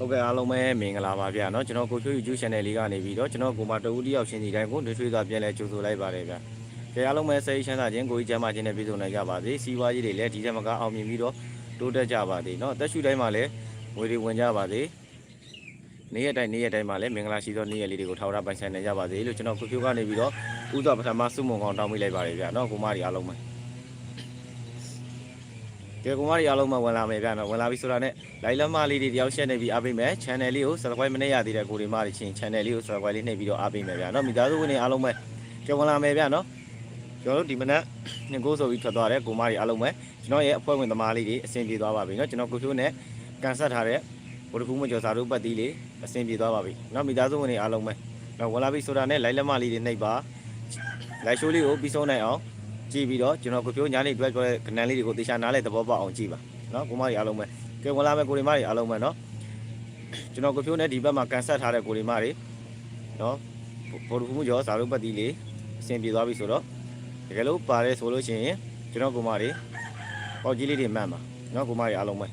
ဟုတ်ကဲ့အားလုံးပဲမင်္ဂလာပါဗျာเนาะကျွန်တော်ကိုချိုး YouTube channel လေးကနေပြီးတော့ကျွန်တော်ကိုမတဦးတယောက်ချင်းစီတိုင်းကိုထွေးထွေးသာပြန်လဲကြိုဆိုလိုက်ပါတယ်ဗျာကြဲအားလုံးပဲစိတ်ချမ်းသာခြင်းကိုကြီးချမ်းသာခြင်းနဲ့ပြည့်စုံနိုင်ကြပါစေစီးပွားရေးတွေလည်းဒီထက်မကအောင်မြင်ပြီးတော့တိုးတက်ကြပါစေเนาะအသက်ရှူတိုင်းမှာလည်းငွေတွေဝင်ကြပါစေနေ့ရက်တိုင်းနေ့ရက်တိုင်းမှာလည်းမင်္ဂလာရှိသောနေ့ရက်လေးတွေကိုထောက်ရပိုင်ဆိုင်နိုင်ကြပါစေလို့ကျွန်တော်ကိုချိုးကနေပြီးတော့ဥသောပထမစုမုံကောင်တောင်းမိလိုက်ပါတယ်ဗျာเนาะကိုမကြီးအားလုံးပဲ ဒီကောင်မတွေအားလုံးမှဝင်လာမယ်ဗျာနော်ဝင်လာပြီဆိုတာနဲ့လိုက်လက်မလေးတွေတယောက်ရှက်နေပြီးအားပေးမယ် channel လေးကို subscribe မနေရသေးတဲ့ကိုတွေမှတွေချင်း channel လေးကို subscribe လေးနှိပ်ပြီးတော့အားပေးမယ်ဗျာနော်မိသားစုဝင်တွေအားလုံးပဲကြော်ဝင်လာမယ်ဗျာနော်ကျွန်တော်တို့ဒီမနက်ညကိုဆိုပြီးထွက်သွားတဲ့ကိုမတွေအားလုံးပဲကျွန်တော်ရဲ့အဖွဲ့ဝင်သမားလေးတွေအဆင်ပြေသွားပါပြီနော်ကျွန်တော်ကိုချိုးနဲ့ကန်ဆက်ထားတဲ့ဘုရခုမကျော်စာတို့ပတ်သီးလေးအဆင်ပြေသွားပါပြီနော်မိသားစုဝင်တွေအားလုံးပဲနော်ဝင်လာပြီဆိုတာနဲ့လိုက်လက်မလေးတွေနှိပ်ပါလိုက်ရှိုးလေးကိုပြီးဆုံးနိုင်အောင် ကြည့်ပြီးတော့ကျွန်တော်ကိုပြောညာလေးတွေ့ပြောတဲ့ကဏ္ဍလေးတွေကိုသေချာနားလဲသဘောပေါက်အောင်ကြည့်ပါနော်ကိုမတွေအားလုံးပဲကဲဝင်လာမဲ့ကိုရီမတွေအားလုံးပဲနော်ကျွန်တော်ကိုပြောနဲ့ဒီဘက်မှာကန်ဆက်ထားတဲ့ကိုရီမတွေနော်ပေါ်တူမှုကျော်စာလုံးပတ်တီလေးအဆင်ပြေသွားပြီဆိုတော့တကယ်လို့ပါတယ်ဆိုလို့ရှိရင်ကျွန်တော်ကိုမတွေပေါက်ကြီးလေးတွေမှတ်ပါနော်ကိုမတွေအားလုံးပဲ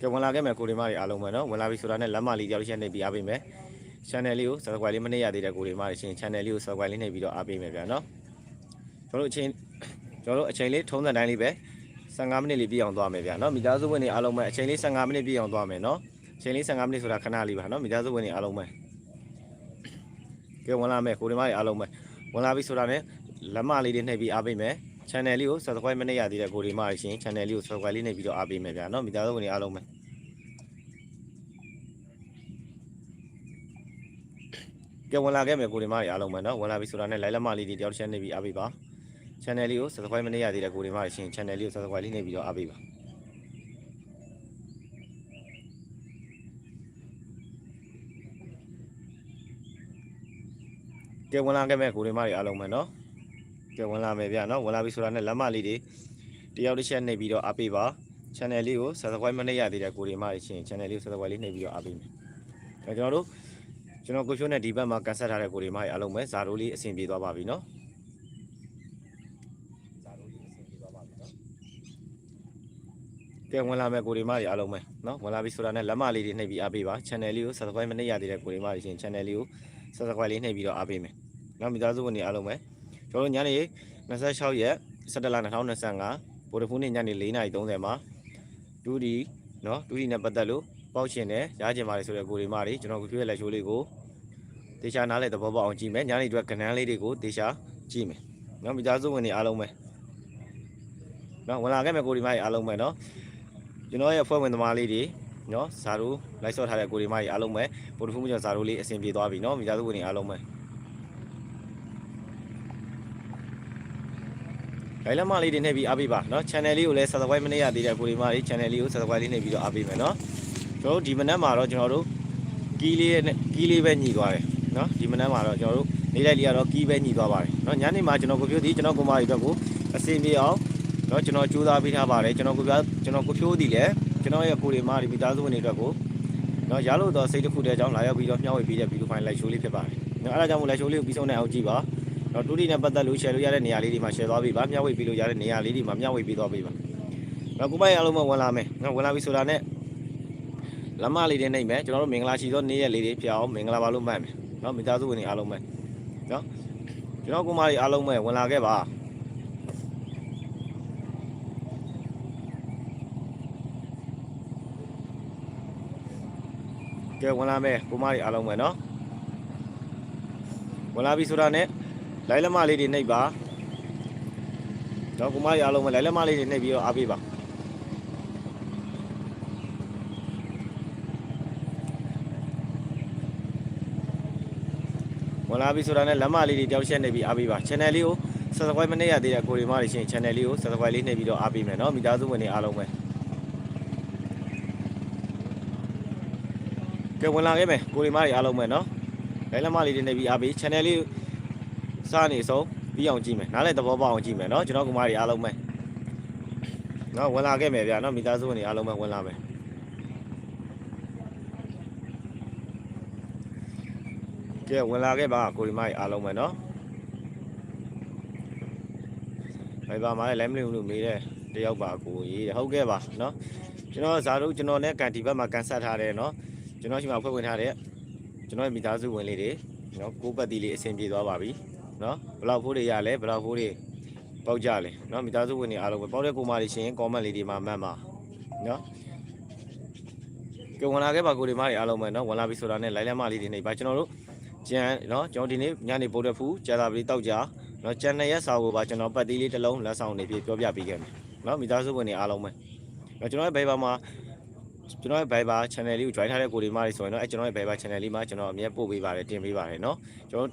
ကဲဝင်လာခဲ့မယ်ကိုရီမတွေအားလုံးပဲနော်ဝင်လာပြီဆိုတာနဲ့လက်မလေးကြောက်ရှက်နေပြီးအားပေးမယ် channel လေးကို subscribe လေးမနှိပ်ရသေးတဲ့ကိုတွေမှရှင် channel လေးကို subscribe လေးနှိပ်ပြီးတော့အားပေးမယ်ဗျာနော်ကျွန်တော်တို့အချိန်ကျွန်တော်တို့အချိန်လေးထုံးစံတိုင်းလေးပဲ15မိနစ်လေးပြည့်အောင်သွားမယ်ဗျာနော်မိသားစုဝင်တွေအားလုံးပဲအချိန်လေး15မိနစ်ပြည့်အောင်သွားမယ်နော်အချိန်လေး15မိနစ်ဆိုတာခဏလေးပါနော်မိသားစုဝင်တွေအားလုံးပဲကဲဝင်လာမယ်ကိုတွေမှအားလုံးပဲဝင်လာပြီဆိုတာနဲ့လက်မလေးတွေနှိပ်ပြီးအားပေးမယ် channel လေးကို subscribe မနှိပ်ရသေးတဲ့ကိုတွေမှရှင် channel လေးကို subscribe လေးနှိပ်ပြီးတော့အားပေးမယ်ဗျာနော်မိသားစုဝင်တွေအားလုံးပဲ ကဲဝင်လာခဲ့မယ်ကိုဒီမတွေအားလုံးပဲเนาะဝင်လာပြီဆိုတာနဲ့လိုက်လက်မလေးတွေတယောက်တစ်ချက်နှိပ်ပြီးအားပေးပါ channel လေးကို subscribe မနှိပ်ရသေးတဲ့ကိုဒီမတွေရှင် channel လေးကို subscribe လေးနှိပ်ပြီးတော့အားပေးပါ ကဲဝင်လာခဲ့မဲ့ကိုရီမတွေအားလုံးပဲเนาะကဲဝင်လာမယ်ဗျာเนาะဝင်လာပြီဆိုတာနဲ့လက်မလေးတွေတယောက်တစ်ချက်နှိပ်ပြီးတော့အားပေးပါ channel လေးကို subscribe မနှိပ်ရသေးတဲ့ကိုရီမတွေရှင် channel လေးကို subscribe လေးနှိပ်ပြီးတော့အားပေးမယ်အဲကျွန်တော်တို့ ကျွန်တော်ကိုဖြိုးနဲ့ဒီဘက်မှာကန်ဆက်ထားတဲ့ကိုရီမတွေအားလုံးပဲဇာတိုးလေးအဆင်ပြေသွားပါပြီเนาะဇာတိုးလေးအဆင်ပြေသွားပါပြီเนาะကဲဝင်လာမဲ့ကိုရီမတွေအားလုံးပဲเนาะဝင်လာပြီဆိုတာနဲ့လက်မလေးတွေနှိပ်ပြီးအားပေးပါ channel လေးကို subscribe မနှိပ်ရသေးတဲ့ကိုရီမတွေရှင် channel လေးကို subscribe လေးနှိပ်ပြီးတော့အားပေးမယ်။နောက်မိသားစုဝင်တွေအားလုံးပဲကျွန်တော်တို့ညနေ26ရက်17လ2025ဗိုလ်တဖူးနေ့ညနေ4:30မှာဒူဒီနော်ဒူဒီနဲ့ပတ်သက်လို့ ပေါက်ရှင်နဲ့ရကျင်ပါတယ်ဆိုတဲ့ကိုရီမတွေကျွန်တော်ကိုပြည့်လက်ရှိုးလေးကိုတေချာနားလဲသဘောပေါက်အောင်ကြည့်မယ်ညနေအတွက်ကဏ္ဍလေးတွေကိုတေချာကြည့်မယ်။နော်မိသားစုဝင်တွေအားလုံးပဲနော်ဝင်လာခဲ့မယ်ကိုရီမတွေအားလုံးပဲနော်ကျွန်တော်ရဲ့အဖွဲ့ဝင်သမားလေးတွေနော်ဇာရူလိုက်ဆော့ထားတဲ့ကိုရီမတွေအားလုံးပဲ ဗိုလ်တဖူးမကျော်ဇာတို့လေးအဆင်ပြေသွားပြီเนาะမိသားစုဝင်တွေအားလုံးပဲဂိုင်လမ်းမလေးတွေနှိပ်ပြီးအားပေးပါเนาะ channel လေးကိုလည်း subscribe မနေရသေးတဲ့ကိုဒီမလေး channel လေးကို subscribe လေးနှိပ်ပြီးတော့အားပေးမယ်เนาะ ကျွန်တော်တို့ဒီမနက်မှာတော့ကျွန်တော်တို့ကီးလေးနဲ့ကီးလေးပဲညီသွားတယ်နော်ဒီမနက်မှာတော့ကျွန်တော်တို့နေလိုက်လေးကတော့ကီးပဲညီသွားပါတယ်နော်ညနေမှာကျွန်တော်ကိုဖြိုးသည်ကျွန်တော်ကိုမကြီးဘက်ကိုအစင်ပြေအောင်နော်ကျွန်တော်ကြိုးစားပေးထားပါတယ်ကျွန်တော်ကိုပြကျွန်တော်ကိုဖြိုးသည်လည်းကျွန်တော်ရဲ့ကိုရီမာဒီမိသားစုဝင်တွေအတွက်ကိုနော်ရလို့တော့စိတ်တစ်ခုတည်းအကြောင်းလာရောက်ပြီးတော့မျှဝေပေးတဲ့ဗီဒီယိုဖိုင်လိုက်ရှိုးလေးဖြစ်ပါတယ်နော်အဲ့ဒါကြောင့်မို့လိုက်ရှိုးလေးကိုပြီးဆုံးတဲ့အောင်ကြည့်ပါနော်တူတီနဲ့ပတ်သက်လို့ share လုပ်ရတဲ့နေရာလေးတွေမှာ share သွားပေးပါမျှဝေပေးလို့ရတဲ့နေရာလေးတွေမှာမျှဝေပေးသွားပေးပါနော်ကိုမရဲ့အားလုံးမဝင်လာမယ်နော်ဝင်လာပြီဆိုတာနဲ့ လမ်းမလေးတွေနှိပ်မယ်ကျွန်တော်တို့မင်္ဂလာရှိသောနေ့ရက်လေးတွေဖြစ်အောင်မင်္ဂလာပါလို့မှတ်မယ်။နော်မိသားစုဝင်တွေအားလုံးပဲ။နော်ကျွန်တော်ကိုမကြီးအားလုံးပဲဝင်လာခဲ့ပါ။ကဲဝင်လာမယ်ကိုမကြီးအားလုံးပဲနော်ဝင်လာပြီဆိုတာနဲ့လိုက်လက်မလေးတွေနှိပ်ပါတော့ကိုမကြီးအားလုံးပဲလိုက်လက်မလေးတွေနှိပ်ပြီးတော့အားပေးပါ ဝင်လာပြီဆိုတာနဲ့လက်မလေးတွေတောက်ရှက်နေပြီးအားပေးပါ channel လေးကို subscribe မနှိပ်ရသေးတဲ့ကိုရီမတွေရှင် channel လေးကို subscribe လေးနှိပ်ပြီးတော့အားပေးမယ်နော်မိသားစုဝင်တွေအားလုံးပဲကဲဝင်လာခဲ့မယ်ကိုရီမတွေအားလုံးပဲနော်လဲလက်မလေးတွေနှိပ်ပြီးအားပေး channel လေးစနေဆုံးပြီးအောင်ကြည့်မယ်နားလည်းသဘောပေါက်အောင်ကြည့်မယ်နော်ကျွန်တော်ကမားတွေအားလုံးပဲနော်ဝင်လာခဲ့မယ်ဗျာနော်မိသားစုဝင်တွေအားလုံးပဲဝင်လာမယ် ကဲဝင်လာခဲ့ပါကိုရီမတွေအားလုံးပဲเนาะဘိုင်ဘာမှာလည်း line မလို့လို့မေးတယ်တယောက်ပါကိုရေးတယ်ဟုတ်ကဲ့ပါเนาะ ကျွန်တော်ဇာတို့ကျွန်တော်နဲ့ကန်ဒီဘက်မှာကန်ဆက်ထားတယ်နော်ကျွန်တော်ရှိမှဖွဲ့ဝင်ထားတဲ့ကျွန်တော်ရဲ့မိသားစုဝင်လေးတွေနော်ကိုပတ်တီလေးအဆင်ပြေသွားပါပြီနော်ဘယ်လောက်ဖိုးတွေရလဲဘယ်လောက်ဖိုးတွေပေါက်ကြလဲနော်မိသားစုဝင်တွေအားလုံးပဲပေါက်တဲ့ကိုမတွေရှင် comment လေးတွေမှာမှတ်ပါနော်ကြုံဝင်လာခဲ့ပါကိုတွေမတွေအားလုံးပဲနော်ဝင်လာပြီဆိုတာနဲ့လိုင်းလမ်းမလေးတွေနေပါကျွန်တော်တို့ ကျန်နော်ကျွန်တော်ဒီနေ့ညနေပို့တဲ့ဖူးကြာတာပလီတောက်ကြနော်ကျန်တဲ့ရက်စာကိုပါကျွန်တော်ပတ်တီလေးတစ်လုံးလက်ဆောင်နေပြပြောပြပေးခဲ့မယ်နော်မိသားစုဝင်တွေအားလုံးပဲ နော်ကျွန်တော်ရဲ့ Viber မှာကျွန်တော်ရဲ့ Viber channel လေးကို join ထားတဲ့ကိုဒီမလေးဆိုရင်တော့အဲကျွန်တော်ရဲ့ Viber channel လေးမှာကျွန်တော်အမြဲပို့ပေးပါတယ်တင်ပေးပါတယ်เนาะကျွန်တော်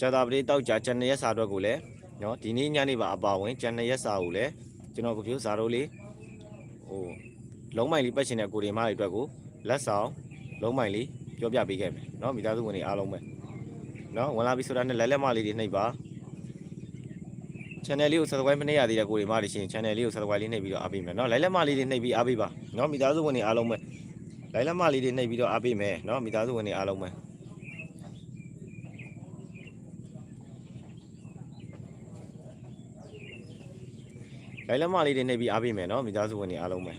ဂျာတာပလေးတောက်ကြ channel ရဲ့စာအတွက်ကိုလည်းเนาะဒီနေ့ညနေပါအပါဝင် channel ရဲ့စာကိုလည်းကျွန်တော်ကိုပြိုးစာတို့လေးဟိုလုံးမိုင်လေးပတ်ရှင်တဲ့ကိုဒီမလေးအတွက်ကိုလက်ဆောင်လုံးမိုင်လေးပြောပြပေးခဲ့မယ်เนาะမိသားစုဝင်တွေအားလုံးပဲ နော်ဝင်လာပြီဆိုတာနဲ့လက်လက်မလေးတွေနှိပ်ပါ channel လေးကို subscribe မနှိပ်ရသေးတဲ့ကိုတွေမှရှင် channel လေးကို subscribe လေးနှိပ်ပြီးတော့အားပေးမယ်နော်လိုက်လက်မလေးတွေနှိပ်ပြီးအားပေးပါနော်မိသားစုဝင်တွေအားလုံးပဲလိုက်လက်မလေးတွေနှိပ်ပြီးတော့အားပေးမယ်နော်မိသားစုဝင်တွေအားလုံးပဲလိုက်လက်မလေးတွေနှိပ်ပြီးအားပေးမယ်နော်မိသားစုဝင်တွေအားလုံးပဲ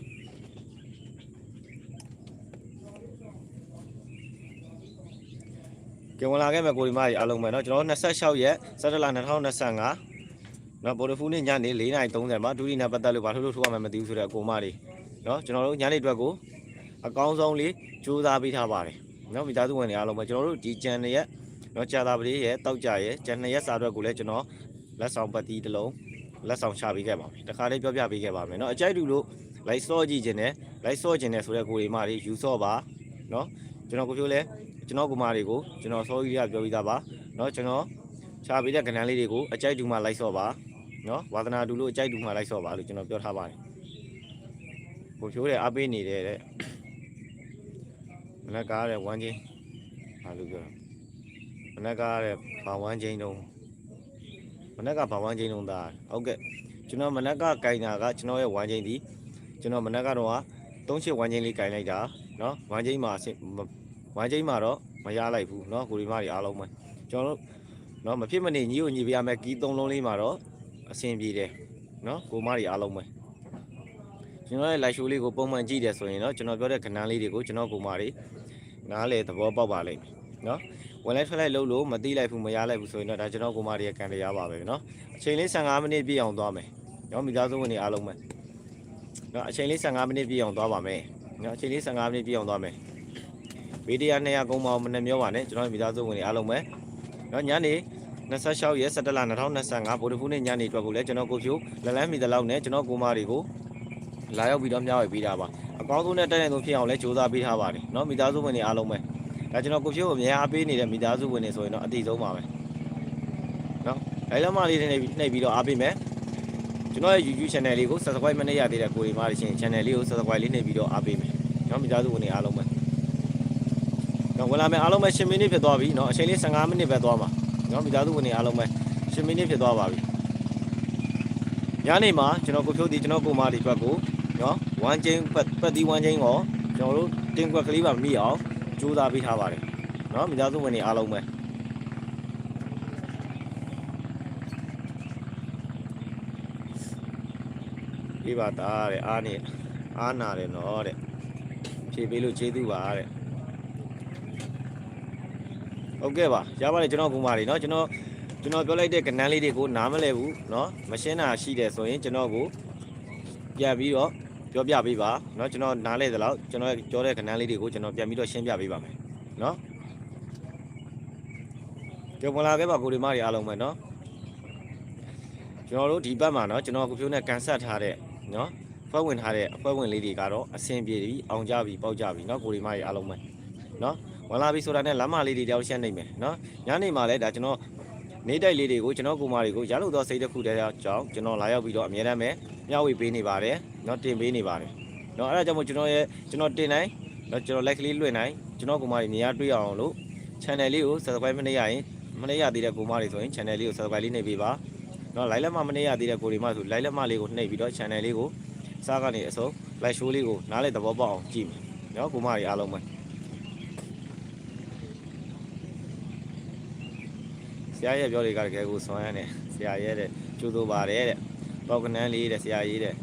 ကြဝင်လာခဲ့မယ်ကိုဒီမတွေအားလုံးပဲเนาะကျွန်တော်26ရက်17လ2025 နော်ပေါ်တဖူးနေ့ညနေ4:30မှာဒူရီနဲ့ပတ်သက်လို့ဘာလို့လို့ထိုးရမှမသိဘူးဆိုတဲ့အကိုမတွေနော်ကျွန်တော်တို့ညနေအတွက်ကိုအကောင်းဆုံးလေးစူးစမ်းပေးထားပါတယ်နော်မိသားစုဝင်တွေအားလုံးပဲကျွန်တော်တို့ဒီကျန်ရဲ့နော်ကြာတာပလေးရဲ့တောက်ကြရဲ့ကျန်နှစ်ရက်စာအတွက်ကိုလည်းကျွန်တော်လက်ဆောင်ပတ်တီးတစ်လုံးလက်ဆောင်ချပေးခဲ့ပါမယ်တခါလေးပြောပြပေးခဲ့ပါမယ်နော်အကြိုက်တူလို့လိုက်စော့ကြည့်ခြင်းနဲ့လိုက်စော့ခြင်းနဲ့ဆိုတဲ့ကိုတွေမတွေယူစော့ပါနော်ကျွန်တော်ကိုပြောလဲ ကျွန်တော်ကိုမတွေကိုကျွန်တော်စောကြီးကပြောပြီးသားပါနော်ကျွန်တော်ချပေးတဲ့ကဏ္ဍလေးတွေကိုအကြိုက်တူမှလိုက်စော့ပါနော်ဝါသနာတူလို့အကြိုက်တူမှလိုက်ဆော့ပါလို့ကျွန်တော်ပြောထားပါတယ်ကိုဖြိုးတယ်အားပေးနေတဲ့တဲ့မနက်ကားတဲ့ဝမ်းချင်းဘာလို့ပြောမနက်ကားတဲ့ဘာဝမ်းချင်းတုံးမနက်ကဘာဝမ်းချင်းတုံးသားဟုတ်ကဲ့ကျွန်တော်မနက်ကကင်တာကကျွန်တော်ရဲ့ဝမ်းချင်းဒီကျွန်တော်မနက်ကတော့သုံးချစ်ဝမ်းချင်းလေးကင်လိုက်တာနော်ဝမ်းချင်းမှာ အဆင်ဝမ်းချင်းမှာတော့မရလိုက်ဘူးနော်ကိုရီမတွေအားလုံးပဲကျွန်တော်တို့နော်မဖြစ်မနေညီကိုညီပြရမယ်ကီးသုံးလုံးလေးမှာတော့အဆင်ပြေတယ်နော်ကိုမတွေအားလုံးပဲကျွန်တော်ရဲ့ live show လေးကိုပုံမှန်ကြည့်တယ်ဆိုရင်တော့ကျွန်တော်ပြောတဲ့ကဏ္ဍလေးတွေကိုကျွန်တော်ကိုမတွေနားလေသဘောပေါက်ပါလိမ့်မယ်နော်ဝင်လိုက်ထွက်လိုက်လှုပ်လို့မသိလိုက်ဘူးမရလိုက်ဘူးဆိုရင်တော့ဒါကျွန်တော်ကိုမတွေရဲ့ကံတရားပါပဲနော်အချိန်လေး15မိနစ်ပြည့်အောင်သွားမယ်နော်မိသားစုဝင်တွေအားလုံးပဲနော်အချိန်လေး15မိနစ်ပြည့်အောင်သွားပါမယ်နော်အချိန်လေး15မိနစ်ပြည့်အောင်သွားမယ် ဗီဒီယို200ကုံမအောင်မနှမျောပါနဲ့ကျွန်တော်မိသားစုဝင်တွေအားလုံးပဲနော်ညနေ26ရက်17လ2025ဗိုလ်တဖူးနေ့ညနေအတွက်ကိုလည်းကျွန်တော်ကိုဖြိုလလန်းမီတလောက်နဲ့ကျွန်တော်ကိုမတွေကိုလာရောက်ပြီးတော့မျှဝေပေးတာပါအကောင်းဆုံးနဲ့တိုက်နိုင်ဆုံးဖြစ်အောင်လည်းစူးစမ်းပေးထားပါတယ်နော်မိသားစုဝင်တွေအားလုံးပဲဒါကျွန်တော်ကိုဖြိုအများအားပေးနေတဲ့မိသားစုဝင်တွေဆိုရင်တော့အတိဆုံးပါပဲနော်ဒါလည်းမလေးတွေနှိပ်ပြီးတော့အားပေးမယ်ကျွန်တော်ရဲ့ YouTube channel လေးကို subscribe မနှိပ်ရသေးတဲ့ကိုရီမားရှင် channel လေးကို subscribe လေးနှိပ်ပြီးတော့အားပေးမယ်နော်မိသားစုဝင်တွေအားလုံးပဲ နော်ဝင်လာမယ်အားလုံးပဲ10မိနစ်ဖြစ်သွားပြီနော်အချိန်လေး15မိနစ်ပဲသွားမှာနော်မိသားစုဝင်နေအားလုံးပဲ10မိနစ်ဖြစ်သွားပါပြီညနေမှာကျွန်တော်ကိုဖြိုးဒီကျွန်တော်ကိုမာဒီဘက်ကိုနော်ဝမ်းချင်းပတ်ပတ်ဒီဝမ်းချင်းကိုကျွန်တော်တို့တင်းကွက်ကလေးပါမိအောင်ကြိုးစားပေးထားပါတယ်နော်မိသားစုဝင်နေအားလုံးပဲေးပါတာတဲ့အားနဲ့အားနာတယ်နော်တဲ့ဖြေပေးလို့ကျေးဇူးပါတဲ့ ဟုတ်ကဲ့ပါရပါတယ်ကျွန်တော်ကူမာတွေเนาะကျွန်တော်ကျွန်တော်ပြောလိုက်တဲ့ကဏ္ဍလေးတွေကိုနားမလဲဘူးเนาะမရှင်းတာရှိတယ်ဆိုရင်ကျွန်တော်ကိုပြန်ပြီးတော့ပြောပြပေးပါเนาะကျွန်တော်နားလဲသလောက်ကျွန်တော်ပြောတဲ့ကဏ္ဍလေးတွေကိုကျွန်တော်ပြန်ပြီးတော့ရှင်းပြပေးပါမယ်เนาะကြုံလာခဲ့ပါကိုဒီမတွေအားလုံးပဲเนาะကျွန်တော်တို့ဒီဘက်မှာเนาะကျွန်တော်ကိုဖြိုးနဲ့ကန်ဆက်ထားတဲ့เนาะဖွဲ့ဝင်ထားတဲ့အဖွဲ့ဝင်လေးတွေကတော့အဆင်ပြေပြီအောင်ကြပြီပေါက်ကြပြီเนาะကိုဒီမတွေအားလုံးပဲเนาะ ဝင်လာပြီဆိုတာနဲ့လမ်းမလေးတွေတောက်ရှက်နေမယ်နော်ညနေမှာလည်းဒါကျွန်တော်နေတိုက်လေးတွေကိုကျွန်တော်ကိုမာတွေကိုရလို့သောစိတ်တစ်ခုတည်းကြောင့်ကျွန်တော်လာရောက်ပြီးတော့အမြဲတမ်းပဲမျှဝေပေးနေပါတယ်နော်တင်ပေးနေပါတယ်နော်အဲ့ဒါကြောင့်မို့ကျွန်တော်ရဲ့ကျွန်တော်တင်နိုင်နော်ကျွန်တော်လက်ကလေးလွှင့်နိုင်ကျွန်တော်ကိုမာတွေနေရာတွေ့အောင်လို့ channel လေးကို subscribe မနေရရင်မနေရသေးတဲ့ကိုမာတွေဆိုရင် channel လေးကို subscribe လေးနှိပ်ပေးပါနော် like လက်မမနေရသေးတဲ့ကိုတွေမှဆို like လက်မလေးကိုနှိပ်ပြီးတော့ channel လေးကိုစားကနေအစုံ like show လေးကိုနားလေသဘောပေါက်အောင်ကြည့်မယ်နော်ကိုမာတွေအားလုံးပဲ ဆရာရဲ့ပြောတွေကတကယ်ကိုဆွမ်းရတယ်ဆရာရဲ့တဲ့ကျိုးစိုးပါတယ်တဲ့ပေါကနန်းလေးတဲ့ဆရာရေးတဲ့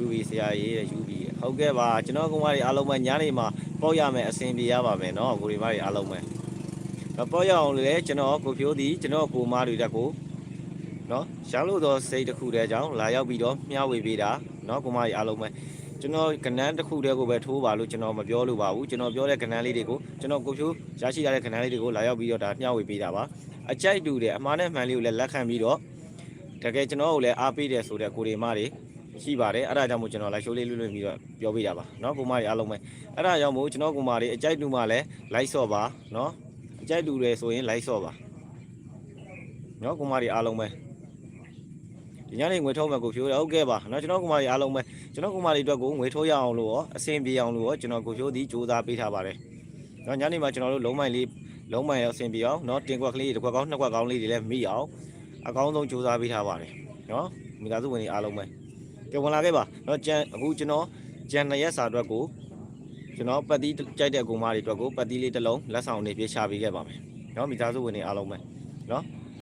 UV ဆရာရေးတဲ့ UV ဟုတ်ကဲ့ပါကျွန်တော်ကောင်မတွေအားလုံးပဲညနေမှာပေါက်ရမယ်အဆင်ပြေရပါမယ်နော်ကိုရီမားတွေအားလုံးပဲပေါက်ရအောင်လေကျွန်တော်ကိုဖြိုးသည်ကျွန်တော်ကိုမားတွေတက်ကိုနော်ရလို့သောစိတ်တစ်ခုတည်းကြောင့်လာရောက်ပြီးတော့မျှဝေပေးတာနော်ကိုမကြီးအားလုံးပဲကျွန်တော်ကဏန်းတစ်ခုတည်းကိုပဲထိုးပါလို့ကျွန်တော်မပြောလို့ပါဘူးကျွန်တော်ပြောတဲ့ကဏန်းလေးတွေကိုကျွန်တော်ကိုဖြိုးရရှိရတဲ့ကဏန်းလေးတွေကိုလာရောက်ပြီးတော့ဒါမျှဝေပေးတာပါ အကြိုက်တူတဲ့အမှားနဲ့မှန်လေးကိုလည်းလက်ခံပြီးတော့တကယ်ကျွန်တော်ကိုလည်းအားပေးတယ်ဆိုတဲ့ကိုရီမတွေ ရှိပါတယ်အဲ့ဒါကြောင့်မို့ကျွန်တော် live show လေးလွှတ်လွှင့်ပြီးတော့ပြောပေးတာပါเนาะကိုမကြီးအားလုံးပဲအဲ့ဒါကြောင့်မို့ကျွန်တော်ကိုမကြီးအကြိုက်တူမှလည်း like ဆော့ပါเนาะအကြိုက်တူတယ်ဆိုရင် like ဆော့ပါเนาะကိုမကြီးအားလုံးပဲဒီညနေငွေထုတ်မဲ့ကိုဖြိုးတယ်ဟုတ်ကဲ့ပါเนาะကျွန်တော်ကိုမကြီးအားလုံးပဲကျွန်တော်ကိုမကြီးအတွက်ကိုငွေထုတ်ရအောင်လို့ရောအဆင်ပြေအောင်လို့ရောကျွန်တော်ကိုဖြိုးသည်စူးစမ်းပေးထားပါတယ်เนาะညနေမှာကျွန်တော်တို့လုံးမိုင်လေး လုံးမိုင်ရောအဆင်ပြေအောင်เนาะတင်ကွက်ကလေးတစ်ခွက်ကောင်းနှစ်ခွက်ကောင်းလေးတွေလည်းမိအောင်အကောင်းဆုံးစူးစမ်းပေးထားပါတယ်เนาะမိသားစုဝင်တွေအားလုံးပဲ ကြဝင်လာခဲ့ပါเนาะကြံအခုကျွန်တော်ကြံနှစ်ရက်စာအတွက်ကိုကျွန်တော်ပတ်တီးကြိုက်တဲ့အကူမတွေအတွက်ကိုပတ်တီးလေးတစ်လုံးလက်ဆောင်နေပြေးချပေးခဲ့ပါမယ်เนาะမိသားစုဝင်တွေအားလုံးပဲเนาะ